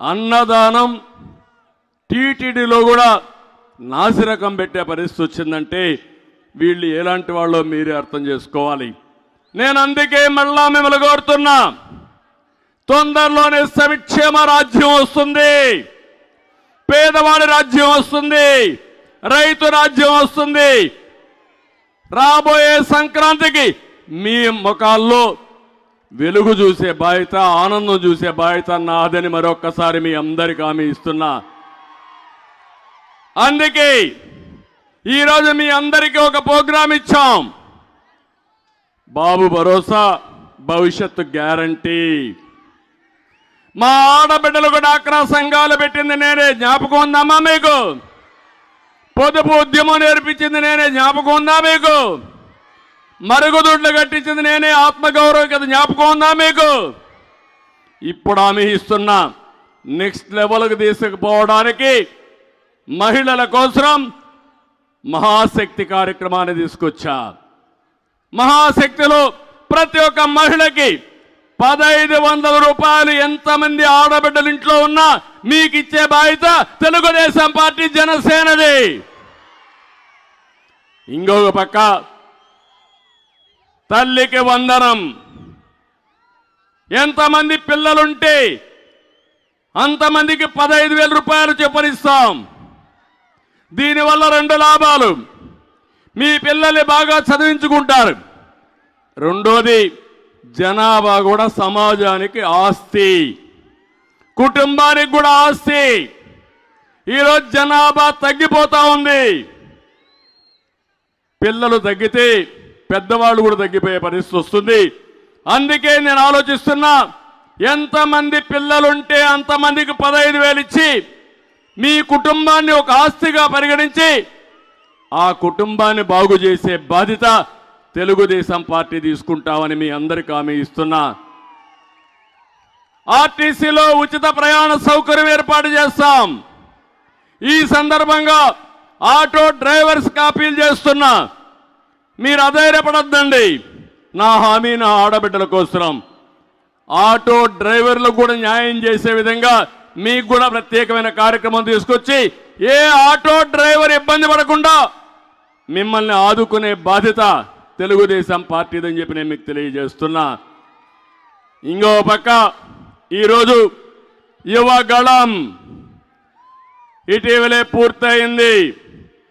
అన్నదానం టీటీడీలో కూడా నాసిరకం పెట్టే పరిస్థితి వచ్చిందంటే వీళ్ళు ఎలాంటి వాళ్ళో మీరే అర్థం చేసుకోవాలి. నేను అందుకే మళ్ళా మిమ్మల్ని కోరుతున్నా తొందరలోనే సమిక్షేమ రాజ్యం వస్తుంది పేదవాడి రాజ్యం వస్తుంది రైతు రాజ్యం వస్తుంది. రాబోయే సంక్రాంతికి మీ ముఖాల్లో వెలుగు చూసే బాధ్యత ఆనందం చూసే బాధ్యత నాదని మరొక్కసారి మీ అందరికి హామీ ఇస్తున్నా. అందుకే ఈరోజు మీ అందరికీ ఒక ప్రోగ్రాం ఇచ్చాం. బాబు భరోసా భవిష్యత్తు గ్యారంటీ. మా ఆడబిడ్డలకు డాక్రా సంఘాలు పెట్టింది నేనే జ్ఞాపకం ఉందమ్మా మీకు? పొదుపు ఉద్యమం నేర్పించింది నేనే జ్ఞాపకం ఉందా మీకు? మరుగుదొడ్లు కట్టించింది నేనే ఆత్మగౌరవం కదా జ్ఞాపకం ఉందా మీకు? ఇప్పుడు ఆమె ఇస్తున్నా నెక్స్ట్ లెవెల్కి తీసుకుపోవడానికి మహిళల కోసం మహాశక్తి కార్యక్రమాన్ని తీసుకొచ్చా. మహాశక్తిలో ప్రతి ఒక్క మహిళకి పదహైదు వందల రూపాయలు ఎంతమంది ఆడబిడ్డలు ఇంట్లో ఉన్నా మీకు ఇచ్చే బాధ్యత తెలుగుదేశం పార్టీ జనసేనది. ఇంకొక పక్క తల్లికి వందనం. ఎంతమంది పిల్లలుంటే అంతమందికి పదహైదు వేల రూపాయలు చెప్పనిస్తాం. దీనివల్ల రెండు లాభాలు. మీ పిల్లల్ని బాగా చదివించుకుంటారు. రెండోది జనాభా కూడా సమాజానికి ఆస్తి. కుటుంబానికి కూడా ఆస్తి. ఈరోజు జనాభా తగ్గిపోతా ఉంది. పిల్లలు తగ్గితే పెద్దవాళ్ళు కూడా తగ్గిపోయే పరిస్థితి వస్తుంది. అందుకే నేను ఆలోచిస్తున్నా ఎంతమంది పిల్లలుంటే అంతమందికి పదహైదు వేలు ఇచ్చి మీ కుటుంబాన్ని ఒక ఆస్తిగా పరిగణించి ఆ కుటుంబాన్ని బాగు చేసే బాధ్యత తెలుగుదేశం పార్టీ తీసుకుంటామని మీ అందరికి హామీ ఇస్తున్నా. ఆర్టీసీలో ఉచిత ప్రయాణ సౌకర్యం ఏర్పాటు చేస్తాం. ఈ సందర్భంగా ఆటో డ్రైవర్స్ కాపీలు చేస్తున్నా. మీరు అధైర్యపడద్దండి. నా హామీ నా ఆడబిడ్డల కోసరం. ఆటో డ్రైవర్లకు కూడా న్యాయం చేసే విధంగా మీకు కూడా ప్రత్యేకమైన కార్యక్రమం తీసుకొచ్చి ఏ ఆటో డ్రైవర్ ఇబ్బంది పడకుండా మిమ్మల్ని ఆదుకునే బాధ్యత తెలుగుదేశం పార్టీదని చెప్పి నేను మీకు తెలియజేస్తున్నా. ఇంకో పక్క ఈరోజు యువ గళం ఇటీవలే పూర్తయింది.